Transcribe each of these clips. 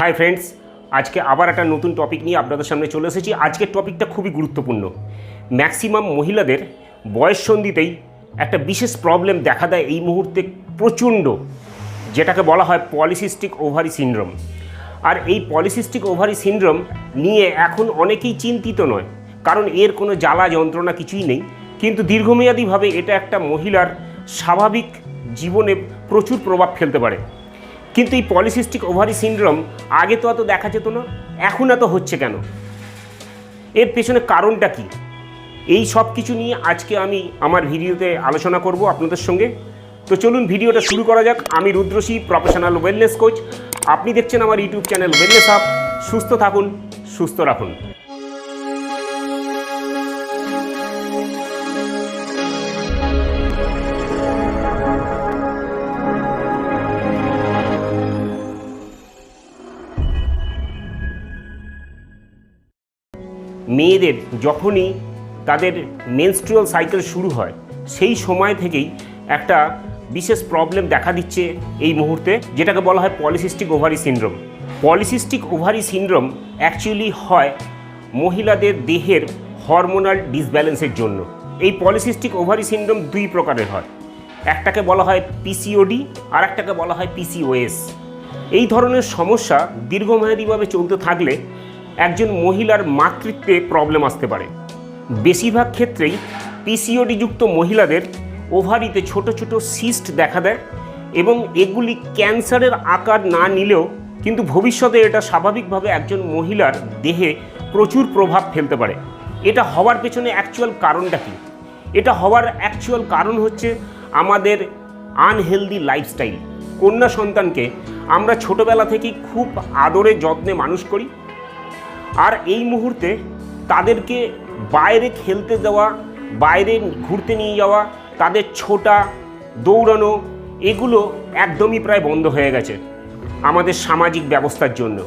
Hi friends আজকে আবার একটা নতুন টপিক নিয়ে আপনাদের সামনে চলে এসেছি। আজকের টপিকটা খুবই গুরুত্বপূর্ণ। ম্যাক্সিমাম মহিলাদের বয়স সন্ধিতেই একটা বিশেষ প্রবলেম দেখা দেয় এই মুহূর্তে প্রচণ্ড, যেটাকে বলা হয় পলিসিস্টিক ওভারি সিনড্রোম আর এই পলিসিস্টিক ওভারি সিনড্রোম নিয়ে এখন অনেকেই চিন্তিত নয়, কারণ এর কোনো জ্বালা যন্ত্রণা কিছুই নেই। কিন্তু দীর্ঘমেয়াদীভাবে এটা একটা মহিলার স্বাভাবিক জীবনে প্রচুর প্রভাব ফেলতে পারে। কিন্তু এই পলিসিস্টিক ওভারি সিনড্রোম আগে তো অত দেখা যেত না, এখন এত হচ্ছে কেন? এর পেছনে কারণটা কি? এই সব কিছু নিয়ে আজকে আমি আমার ভিডিওতে আলোচনা করব আপনাদের সঙ্গে। তো চলুন ভিডিওটা শুরু করা যাক। আমি রুদ্রসী প্রফেশনাল ওয়েলনেস কোচ আপনি দেখছেন আমার ইউটিউব চ্যানেল ওয়েলনেস আপ সুস্থ থাকুন, সুস্থ রাখুন। মেয়েদের যখনই তাদের মেনস্ট্রুয়াল সাইকেল শুরু হয়, সেই সময় থেকেই একটা বিশেষ প্রবলেম দেখা দিচ্ছে এই মুহূর্তে, যেটাকে বলা হয় polycystic ovary syndrome polycystic ovary syndrome actually হয় মহিলাদের দেহের হরমোনাল ডিসব্যালেন্সের জন্য। এই পলিসিস্টিক ওভারি সিনড্রোম দুই প্রকারের হয়। একটাকে বলা হয় পিসিওডি আর একটাকে বলা হয় পিসিওএস এই ধরনের সমস্যা দীর্ঘমেয়াদীভাবে চলতে থাকলে একজন মহিলার মাতৃত্বে প্রবলেম আসতে পারে। বেশিরভাগ ক্ষেত্রেই পিসিওডিযুক্ত মহিলাদের ওভারিতে ছোট ছোট সিস্ট দেখা দেয় এবং এগুলি ক্যান্সারের আকার না নিলেও কিন্তু ভবিষ্যতে এটা স্বাভাবিকভাবে একজন মহিলার দেহে প্রচুর প্রভাব ফেলতে পারে। এটা হওয়ার পেছনে অ্যাকচুয়াল কারণটা কী? এটা হওয়ার অ্যাকচুয়াল কারণ হচ্ছে আমাদের আনহেলদি লাইফস্টাইল কন্যা সন্তানকে আমরা ছোটবেলা থেকেই খুব আদরে যত্নে মানুষ করি আর এই মুহূর্তে তাদেরকে বাইরে খেলতে দেওয়া বাইরে ঘুরতে নিয়ে যাওয়া, তাদের ছোটা, দৌড়ানো, এগুলো একদমই প্রায় বন্ধ হয়ে গেছে আমাদের সামাজিক ব্যবস্থার জন্য।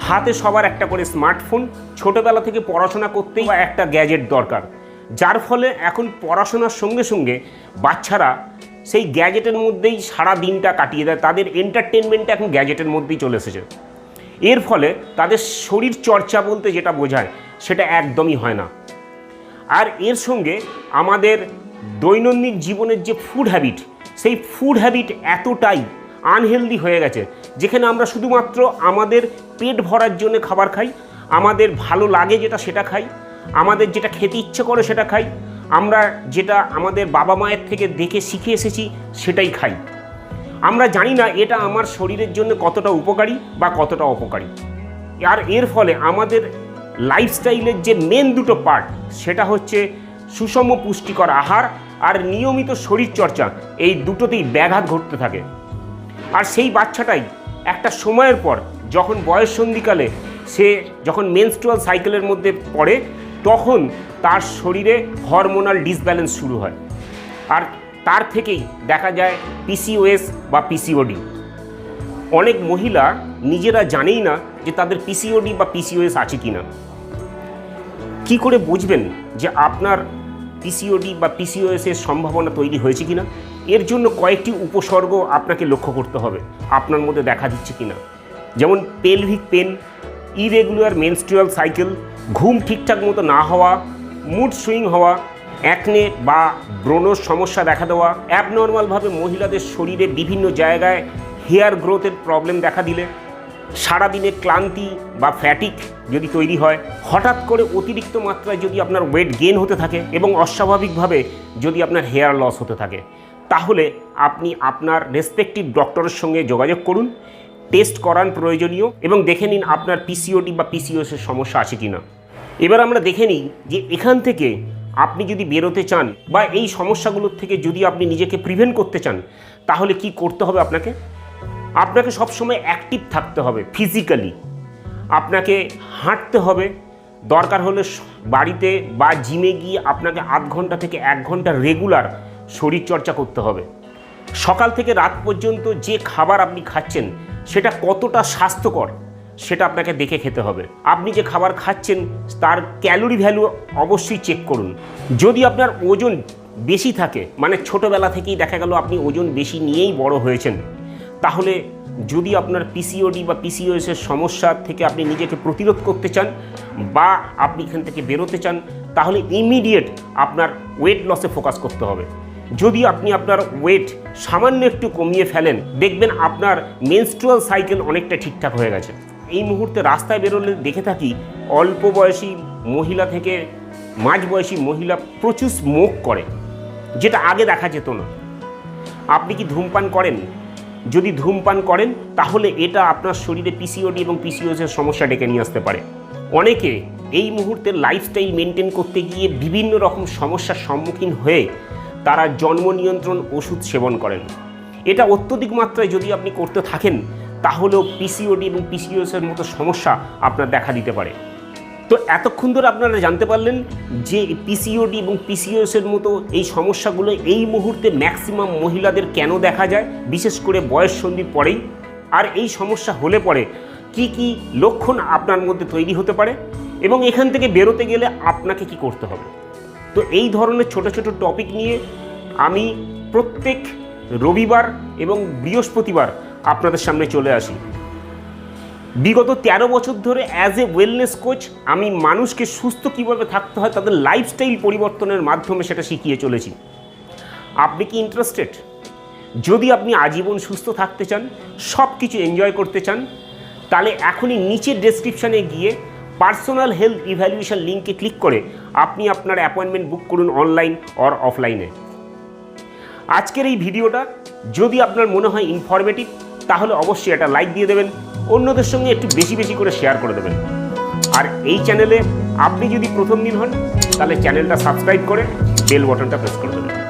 হাতে সবার একটা করে স্মার্টফোন, ছোটোবেলা থেকে পড়াশোনা করতেই একটা গ্যাজেট দরকার। যার ফলে এখন পড়াশোনার সঙ্গে সঙ্গে বাচ্চারা সেই গ্যাজেটের মধ্যেই সারা দিনটা কাটিয়ে দেয়, তাদের এন্টারটেনমেন্টটা এখন গ্যাজেটের মধ্যেই চলে এসেছে। এর ফলে তাদের শরীর চর্চা বলতে যেটা বোঝায়, সেটা একদমই হয় না। আর এর সঙ্গে আমাদের দৈনন্দিন জীবনের যে ফুড হ্যাবিট সেই ফুড হ্যাবিট এতটাই আনহেলদি হয়ে গেছে, যেখানে আমরা শুধুমাত্র আমাদের পেট ভরার জন্য খাবার খাই, আমাদের ভালো লাগে যেটা সেটা খাই, আমাদের যেটা খেতে ইচ্ছে করে সেটা খাই, আমরা যেটা আমাদের বাবা মায়ের থেকে দেখে শিখে এসেছি সেটাই খাই। আমরা জানি না এটা আমার শরীরের জন্য কতটা উপকারী বা কতটা অপকারী। আর এর ফলে আমাদের লাইফস্টাইলের যে মেন দুটো পার্ট সেটা হচ্ছে সুষম পুষ্টিকর আহার আর নিয়মিত শরীরচর্চা, এই দুটোতেই ব্যাঘাত ঘটতে থাকে। আর সেই বাচ্চাটাই একটা সময়ের পর যখন বয়স সন্ধিকালে সে যখন মেনস্ট্রুয়াল সাইকেলের মধ্যে পড়ে, তখন তার শরীরে হরমোনাল ডিসব্যালেন্স শুরু হয়। আর তার থেকেই দেখা যায় পিসিওএস বা পিসিওডি অনেক মহিলা নিজেরা জানেই না যে তাদের পিসিওডি বা পিসিওএস আছে কি না কী করে বুঝবেন যে আপনার পিসিওডি বা পিসিওএস এর সম্ভাবনা তৈরি হয়েছে কিনা? এর জন্য কয়েকটি উপসর্গ আপনাকে লক্ষ্য করতে হবে, আপনার মধ্যে দেখা দিচ্ছে কি না যেমন pelvic pain irregular menstrual cycle ঘুম ঠিকঠাক মতো না হওয়া মুড সুইং হওয়া অ্যাকনে বা ব্রণর সমস্যা দেখা দেওয়া অ্যাবনর্মালভাবে মহিলাদের শরীরে বিভিন্ন জায়গায় হেয়ার গ্রোথের প্রবলেম দেখা দিলে, সারাদিনে ক্লান্তি বা ফ্যাটিক যদি তৈরি হয়, হঠাৎ করে অতিরিক্ত মাত্রায় যদি আপনার ওয়েট গেন হতে থাকে এবং অস্বাভাবিকভাবে যদি আপনার হেয়ার লস হতে থাকে, তাহলে আপনি আপনার রেসপেক্টিভ ডক্টরের সঙ্গে যোগাযোগ করুন টেস্ট করান প্রয়োজনীয় এবং দেখে নিন আপনার পিসিওডি বা পিসিওসের সমস্যা আছে কি না এবার আমরা দেখে নিই যে এখান থেকে আপনি যদি বেরোতে চান বা এই সমস্যাগুলোর থেকে যদি আপনি নিজেকে প্রিভেন্ট করতে চান, তাহলে কি করতে হবে আপনাকে? আপনাকে সবসময় অ্যাক্টিভ থাকতে হবে ফিজিক্যালি আপনাকে হাঁটতে হবে। দরকার হলে বাড়িতে বা জিমে গিয়ে আপনাকে আধ ঘণ্টা থেকে এক ঘণ্টা রেগুলার শরীরচর্চা করতে হবে। সকাল থেকে রাত পর্যন্ত যে খাবার আপনি খাচ্ছেন, সেটা কতটা স্বাস্থ্যকর? সেটা আপনাকে দেখে খেতে হবে। আপনি যে খাবার খাচ্ছেন, তার ক্যালোরি ভ্যালু অবশ্যই চেক করুন। যদি আপনার ওজন বেশি থাকে মানে ছোটোবেলা থেকেই দেখা গেল আপনি ওজন বেশি নিয়েই বড় হয়েছেন, তাহলে যদি আপনার পিসিওডি বা পিসিওএস এর সমস্যা থেকে আপনি নিজেকে প্রতিরোধ করতে চান বা আপনি এখান থেকে বেরোতে চান, তাহলে ইমিডিয়েট আপনার ওয়েট লসে ফোকাস করতে হবে। যদি আপনি আপনার ওয়েট সামান্য একটু কমিয়ে ফেলেন, দেখবেন আপনার মেনস্ট্রুয়াল সাইকেল অনেকটা ঠিকঠাক হয়ে গেছে। এই মুহূর্তে রাস্তায় বেরোলে দেখে থাকি অল্প বয়সী মহিলা থেকে মাঝ বয়সী মহিলা প্রচুর স্মোক করে, যেটা আগে দেখা যেত না। আপনি কি ধূমপান করেন? যদি ধূমপান করেন, তাহলে এটা আপনার শরীরে পিসিওডি এবং পিসিওসের সমস্যা ডেকে নিয়ে আসতে পারে। অনেকে এই মুহূর্তে লাইফস্টাইল মেনটেন করতে গিয়ে বিভিন্ন রকম সমস্যার সম্মুখীন হয়ে তারা জন্ম নিয়ন্ত্রণ ওষুধ সেবন করেন। এটা অত্যধিক মাত্রায় যদি আপনি করতে থাকেন তাহলেও পিসিওডি এবং পিসিওসের মতো সমস্যা আপনার দেখা দিতে পারে। তো এতক্ষণ ধরে আপনারা জানতে পারলেন যে পিসিওডি এবং পিসিওএসের মতো এই সমস্যাগুলো এই মুহূর্তে ম্যাক্সিমাম মহিলাদের কেন দেখা যায়? বিশেষ করে বয়স সন্ধির পরেই। আর এই সমস্যা হলে পরে কি কি লক্ষণ আপনার মধ্যে তৈরি হতে পারে? এবং এখান থেকে বেরোতে গেলে আপনাকে কি করতে হবে? তো এই ধরনের ছোট ছোট টপিক নিয়ে আমি প্রত্যেক রবিবার এবং বৃহস্পতিবার আপনাদের সামনে চলে আসি। বিগত ১৩ বছর ধরে অ্যাজ এ ওয়েলনেস কোচ আমি মানুষকে সুস্থ কীভাবে থাকতে হয়, তাদের লাইফস্টাইল পরিবর্তনের মাধ্যমে সেটা শিখিয়ে চলেছি। আপনি কি ইন্টারেস্টেড যদি আপনি আজীবন সুস্থ থাকতে চান সব কিছু এনজয় করতে চান, তাহলে এখনই নিচের ডেসক্রিপশানে গিয়ে পার্সোনাল হেলথ ইভ্যালুয়েশন লিঙ্কে ক্লিক করে আপনি আপনার অ্যাপয়েন্টমেন্ট বুক করুন অনলাইন অর অফলাইনে আজকের এই ভিডিওটা যদি আপনার মনে হয় ইনফরমেটিভ তাহলে অবশ্যই একটা লাইক দিয়ে দেবেন, অন্যদের সঙ্গে একটু বেশি বেশি করে শেয়ার করে দেবেন। আর এই চ্যানেলে আপনি যদি প্রথম দিন হন, তাহলে চ্যানেলটা সাবস্ক্রাইব করে বেল বটনটা প্রেস করে দেবেন।